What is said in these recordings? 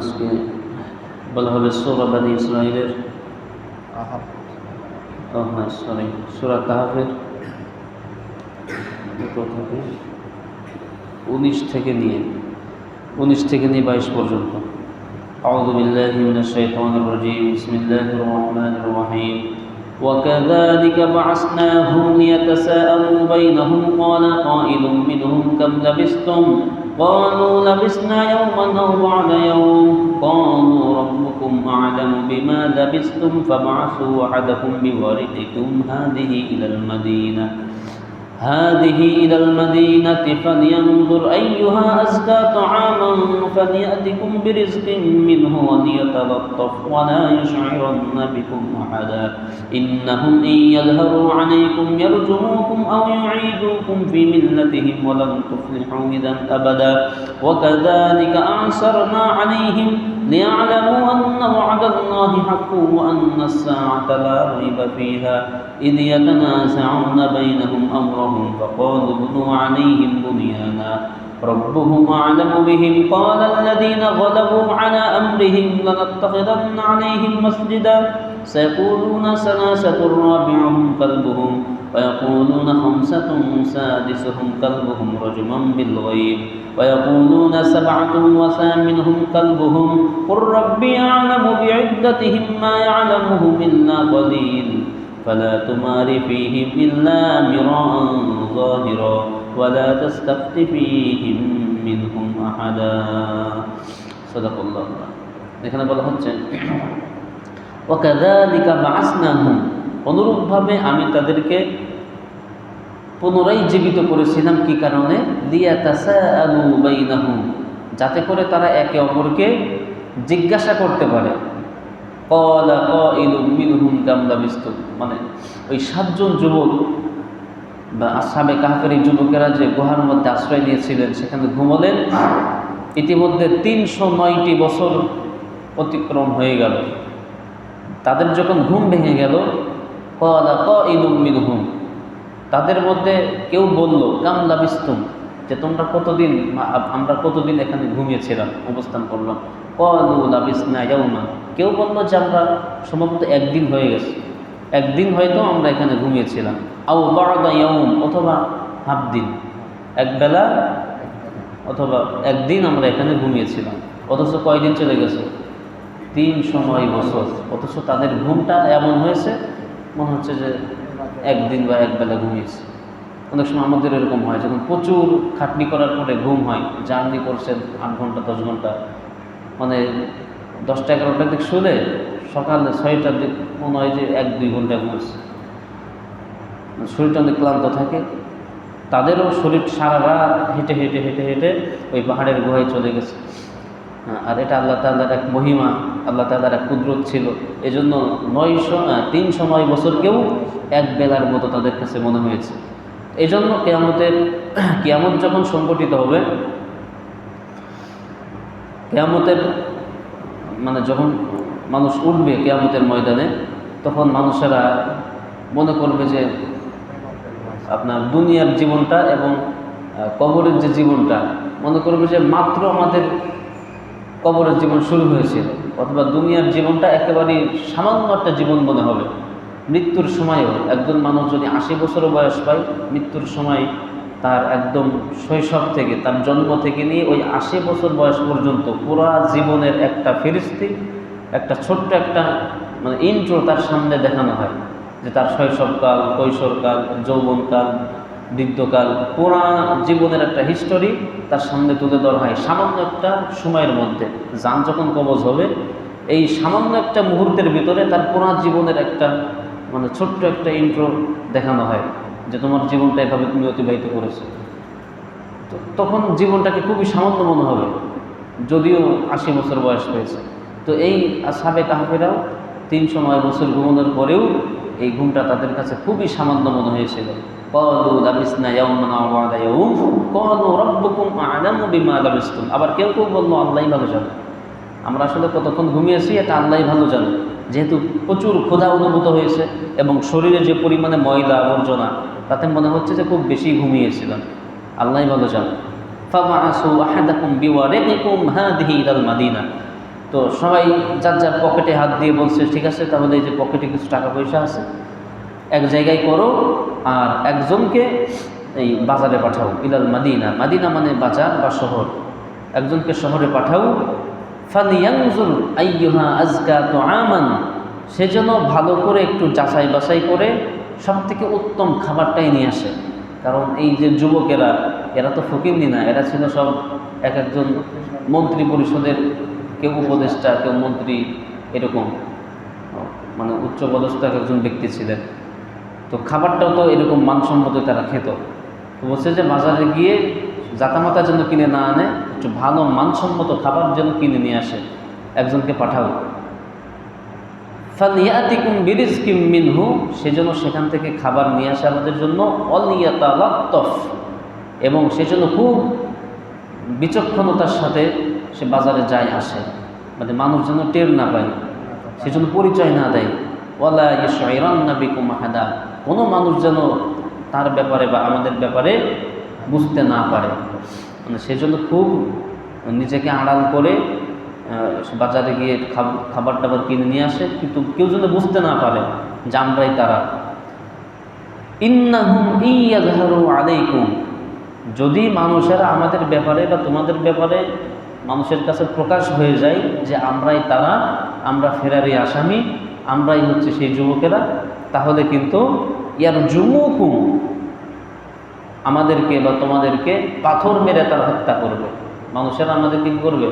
আজকে বলা হবে সোরা বানি ইসরায়েলের আহাব ও হ্যাঁ সরি সুরা কাহাফের কত থেকে উনিশ থেকে নিয়ে উনিশ থেকে নিয়ে বাইশ পর্যন্ত أعوذ بالله من الشيطان الرجيم بسم الله الرحمن الرحيم وكذلك بعثناهم ليتساءلوا بينهم قال قائل منهم كم لبثتم قالوا لبثنا يوما أو بعد يوم قالوا ربكم أعلم بما لبثتم فابعثوا أحدكم بورقكم هذه إلى المدينة هذه إلى المدينة فلينظر أيها أزكى طعاما فليأتكم برزق منه وليتلطف ولا يشعرن بكم أحدا. إنهم إن يظهروا عليكم يرجموكم أو يعيدوكم في ملتهم ولن تفلحوا إذا أبدا. وكذلك أعسرنا عليهم ليعلموا أن وعد الله حق وأن الساعة لا ريب فيها. إذ يتنازعون بينهم أمرهم فقالوا ابنوا عليهم بنيانا ربهم أعلم بهم. قال الذين غلبوا على أمرهم لنتخذن عليهم مسجدا. سيقولون ثلاثة رابعهم كلبهم ويقولون خمسة سادسهم كلبهم رجما بالغيب ويقولون سبعة وثامنهم كلبهم. قل ربي أعلم بعدتهم ما يعلمهم إلا قليل. فلا تمار فيهم إلا مراء ظاهرا ولا تستفت فيهم منهم أحدا صدق الله এখানে বলা হচ্ছে وكذلك بعثناهم অনুরূপভাবে আমি তাদেরকে পুনরায় জীবিত করেছিলাম কি কারণে লিয়াতাসাআলু বাইনাহুম যাতে করে তারা একে অপরকে জিজ্ঞাসা করতে পারে কলা কাইলুম মিনহুম কাম লাবিস্তুম মানে ওই সাতজন যুবক বা আসামে কাহাফের যুবকেরা যে গুহার মধ্যে আশ্রয় নিয়েছিলেন, সেখানে ঘুমলেন, ইতিমধ্যে তিনশো নয়টি বছর অতিক্রম হয়ে গেল। তাদের যখন ঘুম ভেঙে গেল কলা কাইলুম মিনহুম, তাদের মধ্যে কেউ বলল কামলা বিস্তুম যে তোমরা কতদিন আমরা কতদিন এখানে ঘুমিয়েছিলাম, অবস্থান করলাম। কলু লাবিসনা ইয়াউমা। কেউ বলল যে আমরা সম্ভবত একদিন হয়ে গেছে। একদিন হয়তো আমরা এখানে ঘুমিয়েছিলাম। আও বারদা ইয়াউম, অথবা হাফ দিন। একবেলা অথবা একদিন আমরা এখানে ঘুমিয়েছিলাম। অথচ কয়দিন চলে গেছে? তিন সময় বছর। অথচ তাদের ঘুমটা এমন হয়েছে, মনে হচ্ছে যে একদিন বা একবেলা ঘুমিয়েছে। অনেক সময় আমাদের এরকম হয় যখন প্রচুর খাটনি করার পরে ঘুম হয় জার্নি করছেন আট ঘণ্টা দশ ঘণ্টা মানে দশটা এগারোটার দিক শুলে সকালে ছয়টার দিক মনে হয় যে এক দুই ঘণ্টা ঘুমাচ্ছে শরীরটা অনেক ক্লান্ত থাকে তাদেরও শরীর সারা রাত হেঁটে হেঁটে হেঁটে হেঁটে ওই পাহাড়ের গুহায় চলে গেছে। হ্যাঁ, আর এটা আল্লাহ তাল্লার এক মহিমা আল্লাহ তাল্লার এক কুদরত ছিল। এজন্য নয়শো তিন সময় বছরকেও এক বেলার মতো তাদের কাছে মনে হয়েছে। এই জন্য কেয়ামতের, কেয়ামত যখন সংগঠিত হবে, কেয়ামতের মানে যখন মানুষ উঠবে কেয়ামতের ময়দানে, তখন মানুষেরা মনে করবে যে আপনার দুনিয়ার জীবনটা এবং কবরের যে জীবনটা, মনে করবে যে মাত্র আমাদের কবরের জীবন শুরু হয়েছিল অথবা দুনিয়ার জীবনটা একেবারেই সামান্য একটা জীবন মনে হবে। মৃত্যুর সময়ও একজন মানুষ যদি আশি বছর বয়স পায়, মৃত্যুর সময় তার একদম শৈশব থেকে, তার জন্ম থেকে নিয়ে ওই আশি বছর বয়স পর্যন্ত পুরা জীবনের একটা ফেরিস্তি, একটা ছোট্ট একটা মানে ইন্ট্রো তার সামনে দেখানো হয় যে তার শৈশবকাল, কৈশোরকাল, যৌবনকাল, বৃদ্ধকাল, পুরা জীবনের একটা হিস্টোরি তার সামনে তুলে ধরা হয় সামান্য একটা সময়ের মধ্যে। যান যখন কবজ হবে, এই সামান্য একটা মুহূর্তের ভিতরে তার পুরা জীবনের একটা মানে ছোট্ট একটা ইন্ট্রো দেখানো হয় যে তোমার জীবনটা এভাবে তুমি অতিবাহিত করেছ। তো তখন জীবনটাকে খুবই সামান্য মনে হবে, যদিও আশি বছর বয়স হয়েছে। তো এই সাবে কাহাফেরাও তিনশো নয় বছর ঘুমানোর পরেও এই ঘুমটা তাদের কাছে খুবই সামান্য মনে হয়েছিল। আবার কেউ কেউ বলল, আল্লাহই ভালো জানে। আমরা আসলে কতক্ষণ ঘুমিয়েছি এটা আল্লাহই ভালো জানে। যেহেতু প্রচুর ক্ষুধা অনুভূত হয়েছে এবং শরীরে যে পরিমাণে ময়লা আবর্জনা, তাতে মনে হচ্ছে যে খুব বেশি ঘুমিয়েছিলাম। আল্লাহই ভালো ইলাল মাদিনা। তো সবাই যার যার পকেটে হাত দিয়ে বলছে, ঠিক আছে, তাহলে এই যে পকেটে কিছু টাকা পয়সা আছে, এক জায়গায় করো আর একজনকে এই বাজারে পাঠাও। ইলাল মাদিনা। মাদিনা মানে বাজার বা শহর। একজনকে শহরে পাঠাও তো আমান সে যেন ভালো করে একটু যাচাই বাছাই করে সব থেকে উত্তম খাবারটাই নিয়ে আসে। কারণ এই যে যুবকেরা, এরা তো ফকিরনি না, এরা ছিল সব এক একজন মন্ত্রী পরিষদের কেউ উপদেষ্টা, কেউ মন্ত্রী এরকম। মানে উচ্চপদস্থ এক একজন ব্যক্তি ছিলেন। তো খাবারটাও তো এরকম মানসম্মত তারা খেত। তো বলছে যে বাজারে গিয়ে জাতামাতা যেন কিনে না আনে একটু ভালো মানসম্মত খাবার যেন কিনে নিয়ে আসে, একজনকে পাঠাও। ফালিয়াতিকুম বিরিজকিম মিনহু সেজন্য সেখান থেকে খাবার নিয়ে আসে আমাদের জন্য অলিয়াতা লাত্তফ এবং সেজন্য খুব বিচক্ষণতার সাথে সে বাজারে যায় আসে মানে মানুষ যেন টের না পায় সেজন্য পরিচয় না দেয়। ওয়ালা ইয়রান্না বিকুম আহাদা, কোনো মানুষ যেন তার ব্যাপারে বা আমাদের ব্যাপারে বুঝতে না পারে। সেজন্য খুব নিজেকে আড়াল করে বাজারে গিয়ে খাবার টাবার কিনে নিয়ে আসে। কিন্তু কেউ যেন বুঝতে না পারে যে আমরাই তারা। ইন্নাহুম আলাইকুম। যদি মানুষেরা আমাদের ব্যাপারে বা তোমাদের ব্যাপারে মানুষের কাছে প্রকাশ হয়ে যায় যে আমরাই তারা, আমরা ফেরারি আসামি, আমরাই হচ্ছে সেই যুবকেরা, তাহলে কিন্তু ইয়ার জুমুকুম আমাদেরকে বা তোমাদেরকে পাথর মেরে তারা হত্যা করবে। মানুষেরা আমাদেরকে কী করবে?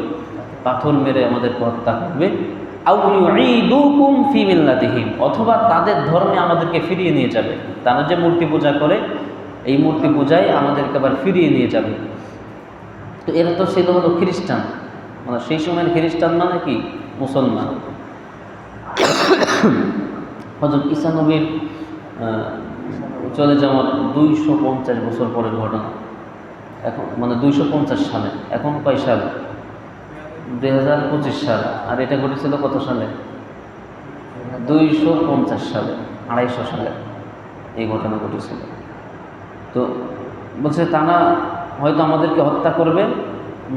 পাথর মেরে আমাদেরকে হত্যা করবে। আউ ইউঈদুকুম ফি মিল্লাতিহিম অথবা তাদের ধর্মে আমাদেরকে ফিরিয়ে নিয়ে যাবে। তারা যে মূর্তি পূজা করে এই মূর্তি পূজায় আমাদেরকে আবার ফিরিয়ে নিয়ে যাবে। তো এরা তো ছিল হলো খ্রিস্টান। মানে সেই সময়ের খ্রিস্টান মানে কি? মুসলমান। হজরত ঈসা নবীর আহ, চলে যাওয়ার দুইশো পঞ্চাশ বছর পরের ঘটনা। এখন মানে দুইশো পঞ্চাশ সালে। এখন কয় সাল? দুই হাজার পঁচিশ সাল। আর এটা ঘটেছিল কত সালে? দুইশো পঞ্চাশ সালে, আড়াইশো সালে এই ঘটনা ঘটেছিল। তো বলছে, তারা হয়তো আমাদেরকে হত্যা করবে,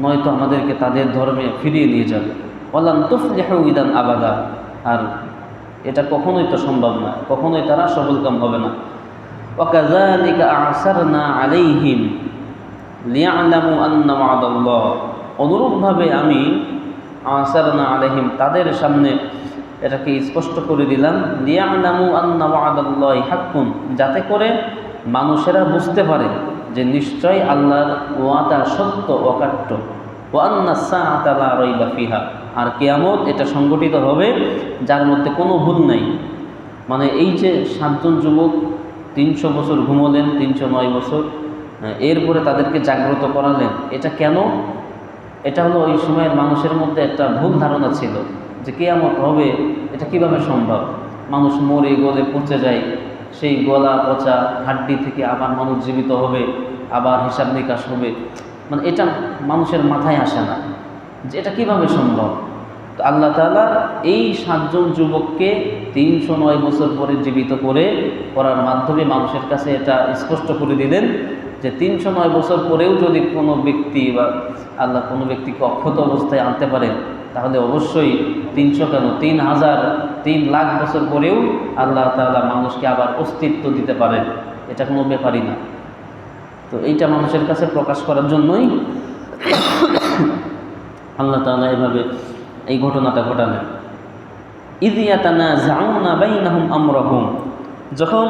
নয়তো আমাদেরকে তাদের ধর্মে ফিরিয়ে নিয়ে যাবে। বললাম তুফলিহু ইদান আবাদা। আর এটা কখনোই তো সম্ভব না কখনোই তারা সফলকাম হবে না। وكذلك أعثرنا عليهم লিয়ালামু আন্না ওয়াদাল্লাহ অনুরূপভাবে আমি আসারনা আলাইহিম তাদের সামনে এটাকে স্পষ্ট করে দিলাম লিয়ালামু আন্না ওয়াদাল্লাহ হাক্কুন যাতে করে মানুষেরা বুঝতে পারে যে নিশ্চয় আল্লাহর ওয়াদা সত্য অকাট্য ও আন্না সাআতা লা রাইবা ফিহা আর কিয়ামত এটা সংগঠিত হবে যার মধ্যে কোনো ভুল নাই মানে এই যে সাতজন যুবক তিনশো বছর ঘুমোলেন, তিনশো নয় বছর। এরপরে তাদেরকে জাগ্রত করালেন। এটা কেন? এটা হলো ওই সময়ের মানুষের মধ্যে একটা ভুল ধারণা ছিল যে কেয়ামত হবে, এটা কীভাবে সম্ভব? মানুষ মরে গলে পচে যায়, সেই গলা পচা হাড্ডি থেকে আবার মানুষ জীবিত হবে, আবার হিসাব নিকাশ হবে। মানে এটা মানুষের মাথায় আসে না যে এটা কীভাবে সম্ভব? আল্লাহ তাআলা এই সাতজন যুবককে তিনশো নয় বছর পরে জীবিত করে করার মাধ্যমে মানুষের কাছে এটা স্পষ্ট করে দিলেন যে তিনশো নয় বছর পরেও যদি কোনো ব্যক্তি বা আল্লাহ কোনো ব্যক্তিকে অক্ষত অবস্থায় আনতে পারেন তাহলে অবশ্যই তিনশো কেন? তিন হাজার, তিন লাখ বছর পরেও আল্লাহ তালা মানুষকে আবার অস্তিত্ব দিতে পারেন এটা কোনো ব্যাপারই না। তো এইটা মানুষের কাছে প্রকাশ করার জন্যই আল্লাহ তাআলা এভাবে এই ঘটনাটা ঘটালেন। ইদিয়াতানা জাউনা বাইনাহুম আমরাহুম। যখন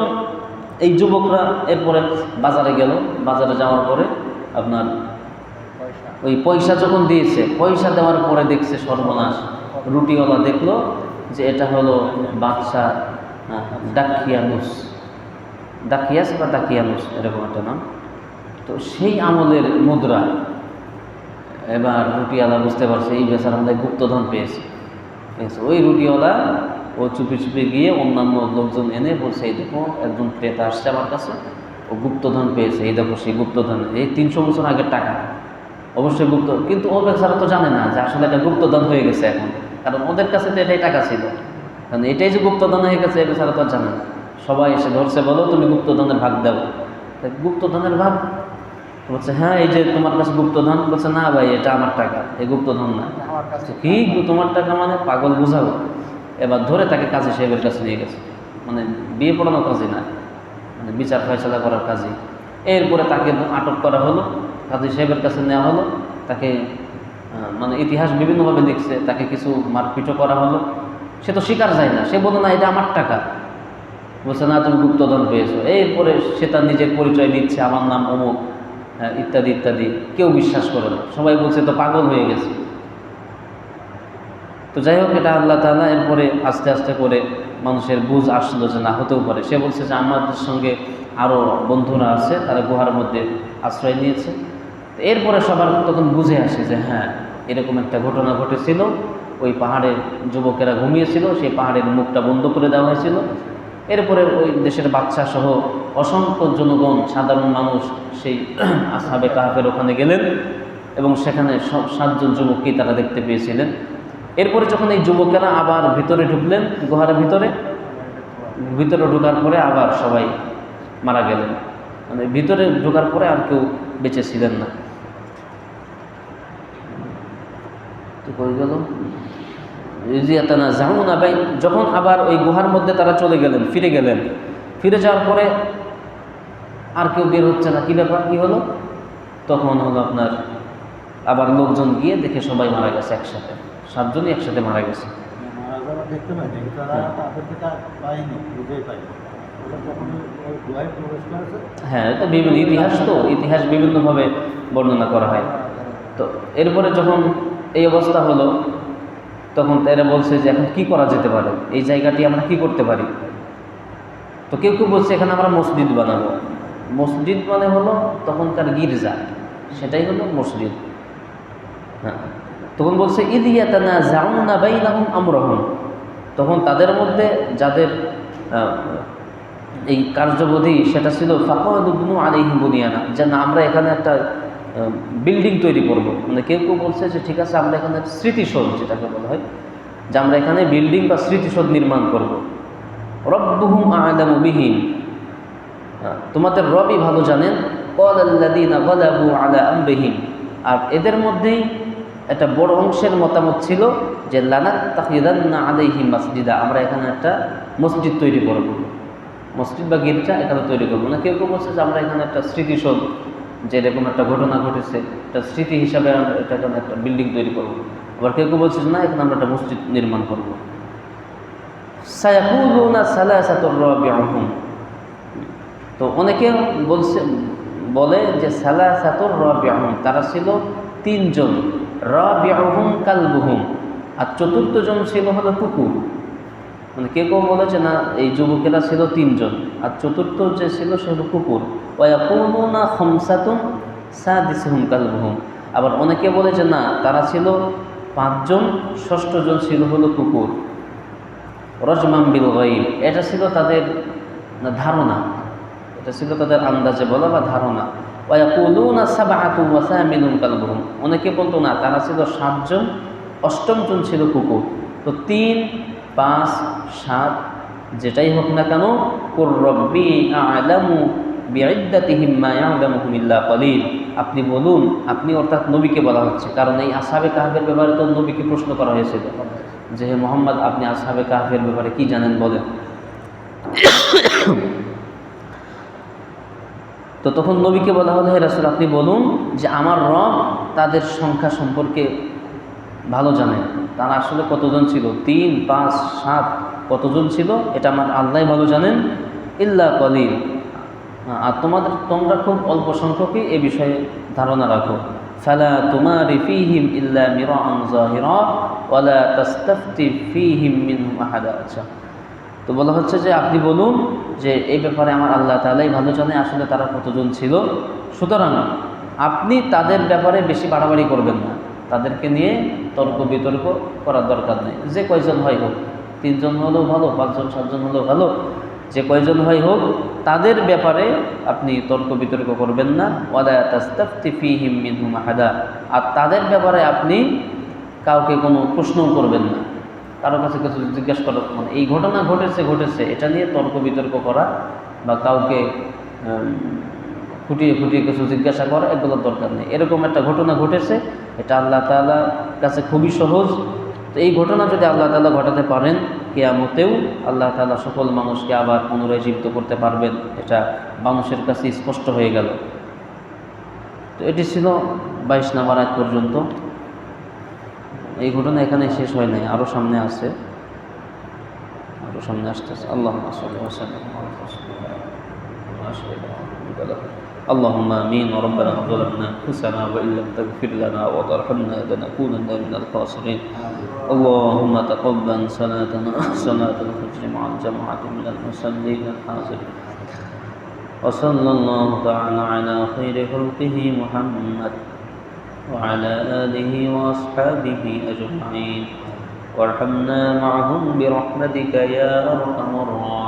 এই যুবকরা এরপরে বাজারে গেল, বাজারে যাওয়ার পরে আপনার ওই পয়সা যখন দিয়েছে, পয়সা দেওয়ার পরে দেখছে সর্বনাশ। রুটিওয়ালা দেখল যে এটা হলো বাদশা ডাকিয়ানুস ডাকিয়াস বা ডাকিয়ানুস এরকম একটা নাম। তো সেই আমলের মুদ্রা এবার রুটিওয়ালা বুঝতে পারছে, এই বেচার আমাদের গুপ্তধন পেয়েছে। ঠিক আছে ওই রুটিওয়ালা, ও চুপি চুপি গিয়ে অন্যান্য লোকজন এনে বলছে, এই দেখো, একজন ক্রেতা আসছে আমার কাছে, ও গুপ্তধন পেয়েছে। এই দেখো, সেই গুপ্তধন, এই তিনশো বছর আগের টাকা। অবশ্যই গুপ্ত কিন্তু ও বেচারা তো জানে না যে আসলে এটা গুপ্তধন হয়ে গেছে এখন। কারণ ওদের কাছে তো এটাই টাকা ছিল। কারণ এটাই যে গুপ্তধন হয়ে গেছে, এ বেচারা তো জানে না। সবাই এসে ধরছে, বলো, তুমি গুপ্তধনের ভাগ তা গুপ্তধনের ভাগ বলছে হ্যাঁ এই যে তোমার কাছে গুপ্তধন বলছে না ভাই এটা আমার টাকা। এই গুপ্তধন না। আমার কাছে কি তোমার টাকা মানে? পাগল বুঝাবো। এবার ধরে তাকে কাজী সাহেবের কাছে নিয়ে গেছে। মানে বিয়ে পড়ানো কাজী না। মানে বিচার ফয়সলা করার কাজী এরপরে তাকে আটক করা হলো কাজী সাহেবের কাছে নেওয়া হলো। তাকে মানে ইতিহাস বিভিন্নভাবে লিখছে। তাকে কিছু মারপিটও করা হলো। সে তো স্বীকার যায় না। সে বলল না এটা আমার টাকা। বলছে না তুমি গুপ্তধন পেয়েছ। এরপরে সে তার নিজের পরিচয় দিচ্ছে। আমার নাম অমুক। আহ, ইত্যাদি ইত্যাদি। কেউ বিশ্বাস করে না। সবাই বলছে তো পাগল হয়ে গেছে। তো যাই হোক এটা আল্লাহ তাআলা এরপরে আস্তে আস্তে করে মানুষের বুঝ আসলো যে না হতেও পারে। সে বলছে যে আমাদের সঙ্গে আরও বন্ধুরা আছে তারা গুহার মধ্যে আশ্রয় নিয়েছে। এরপরে সবার তখন বুঝে আসে যে হ্যাঁ এরকম একটা ঘটনা ঘটেছিল। ওই পাহাড়ের যুবকেরা ঘুমিয়েছিল সেই পাহাড়ের মুখটা বন্ধ করে দেওয়া হয়েছিল। এরপরে ওই দেশের বাচ্চা সহ অসংখ্য জনগণ, সাধারণ মানুষ সেই আসাবে কাহাফের ওখানে গেলেন এবং সেখানে সব সাতজন যুবককেই তারা দেখতে পেয়েছিলেন। এরপরে যখন এই যুবকেরা আবার ভিতরে ঢুকলেন, গুহার ভিতরে ভিতরে ঢোকার পরে আবার সবাই মারা গেলেন। মানে ভিতরে ঢোকার পরে আর কেউ বেঁচে ছিলেন না। তো গেল? রিজিয়াতানা জামুনা ভাই যখন আবার ওই গুহার মধ্যে তারা চলে গেলেন ফিরে গেলেন। ফিরে যাওয়ার পরে আর কেউ বের হচ্ছে না। কী ব্যাপার? কী হলো? তখন হলো আপনার আবার লোকজন গিয়ে দেখে সবাই মারা গেছে একসাথে। সাতজনই একসাথে মারা গেছে। হ্যাঁ। হ্যাঁ এটা বিভিন্ন ইতিহাস তো। ইতিহাস বিভিন্নভাবে বর্ণনা করা হয়। তো এরপরে যখন এই অবস্থা হলো তখন এরা বলছে যে, এখন কি করা যেতে পারে? এই জায়গাটি আমরা কি করতে পারি? তো কেউ কেউ বলছে, এখানে আমরা মসজিদ বানাবো। মসজিদ মানে হলো তখনকার গির্জা। সেটাই হলো মসজিদ। হ্যাঁ। তখন বলছে ইদিয়াতানা জাউনা বাইনাহুম আমরহুম। তখন তাদের মধ্যে যাদের এই কার্যবোধী সেটা ছিল ফাকুবনু আলাইহিম বুনিয়ানা। না, আমরা এখানে একটা বিল্ডিং তৈরি করব। মানে কেউ কেউ বলছে যে ঠিক আছে আমরা এখানে স্মৃতিসৌধ যেটাকে বলা হয় যে আমরা এখানে বিল্ডিং বা স্মৃতিসৌধ নির্মাণ করব। রব্বুহুম আলামু বিহীন হ্যাঁ, তোমাদের রবই ভালো জানেন। কল আল্লাদিনা আর এদের মধ্যেই একটা বড় অংশের মতামত ছিল যে লানাত তাহিদান্না আলাইহিম মাসজিদা। আমরা এখানে একটা মসজিদ তৈরি করব। মসজিদ বা গির্জা এখানে তৈরি করব। না কেউ কেউ বলছে যে আমরা এখানে একটা স্মৃতিসৌধ যে এরকম একটা ঘটনা ঘটেছে একটা স্মৃতি হিসাবে আমরা এটা একটা বিল্ডিং তৈরি করব। আবার কেউ কেউ বলছে না, এখানে আমরা একটা মসজিদ নির্মাণ করব। তো অনেকে বলছে, বলে যে সালাসাতুর রাবিউহুম, তারা ছিল তিনজন। রাবিউহুম কালবুহুম। আর চতুর্থ জন ছিল হলো কুকুর। মানে কেউ কেউ বলেছে না, এই যুবকেরা ছিল তিনজন, আর চতুর্থ যে ছিল সে হলো কুকুর। ওয়াকুলুনা খমসাতুন সাদিসহুম কালবুহুম। আবার অনেকে বলেছে না, তারা ছিল পাঁচজন, ষষ্ঠজন ছিল হলো কুকুর। রজমাম বিল এটা ছিল তাদের ধারণা। এটা ছিল তাদের আন্দাজে বলা বা ধারণা। ওয়াকুলুনা সাবআতু ওয়া সামিনুন কালবুহুম। অনেকে বলতো না, তারা ছিল সাতজন, অষ্টমজন ছিল কুকুর। তো তিন পাঁচ, সাত, যেটাই হোক না কেন, কুর রব্বি আলামু আপনি বলুন, আপনি অর্থাৎ নবীকে বলা হচ্ছে। কারণ এই আসাবে কাহাবের ব্যাপারে তো নবীকে প্রশ্ন করা হয়েছিল। যে হে মোহাম্মদ, আপনি আসাবে কাহাফের ব্যাপারে কি জানেন বলেন? তো তখন নবীকে বলা হলো, হে রাসুল, আপনি বলুন যে আমার রব তাদের সংখ্যা সম্পর্কে ভালো জানেন তারা আসলে কতজন ছিল? তিন, পাঁচ, সাত, কতজন ছিল? এটা আমার আল্লাহ ভালো জানেন। ইল্লা কলিল। আর তোমাদের, তোমরা খুব অল্প সংখ্যকই এ বিষয়ে ধারণা রাখো। ফালা তুমারি ফিহিম ইল্লা আচ্ছা তো বলা হচ্ছে যে, আপনি বলুন যে, এই ব্যাপারে আমার আল্লাহ তালাই ভালো জানে আসলে তারা কতজন ছিল। সুতরাং আপনি তাদের ব্যাপারে বেশি বাড়াবাড়ি করবেন না। তাদেরকে নিয়ে তর্ক বিতর্ক করার দরকার নেই। যে কয়জন হয় হোক, তিনজন হলেও ভালো, পাঁচজন, সাতজন হলেও ভালো, যে কয়জন হয় হোক, তাদের ব্যাপারে আপনি তর্ক বিতর্ক করবেন না। ওয়াদা তাস্তাফতি ফিহিম মিনহুম আহাদা। আর তাদের ব্যাপারে আপনি কাউকে কোনো প্রশ্নও করবেন না। কারও কাছে কিছু জিজ্ঞেস করা মানে এই ঘটনা ঘটেছে ঘটেছে, এটা নিয়ে তর্ক বিতর্ক করা বা কাউকে উম, খুঁটিয়ে খুঁটিয়ে কিছু জিজ্ঞাসা করা এগুলোর দরকার নেই। এরকম একটা ঘটনা ঘটেছে এটা আল্লাহ তাআলার কাছে খুবই সহজ। তো এই ঘটনা যদি আল্লাহ তালা ঘটাতে পারেন কেয়ামতেও আল্লাহ তালা সকল মানুষকে আবার পুনরায় জীবিত করতে পারবেন এটা মানুষের কাছে স্পষ্ট হয়ে গেল। তো এটি ছিল বাইশ নাম্বার আগ পর্যন্ত। এই ঘটনা এখানে শেষ হয় নাই আরও সামনে আছে। আরও সামনে আসতেছে। আল্লাহ اللهم آمين. ربنا ظلمنا أنفسنا وإن لم تغفر لنا وترحمنا لنكونن من الخاسرين. اللهم تقبل صلاتنا صلاة الفجر مع الجماعة من المصلين الحاضرين. وصلى الله تعالى على خير خلقه محمد وعلى آله وأصحابه أجمعين. وارحمنا معهم برحمتك يا أرحم الراحمين.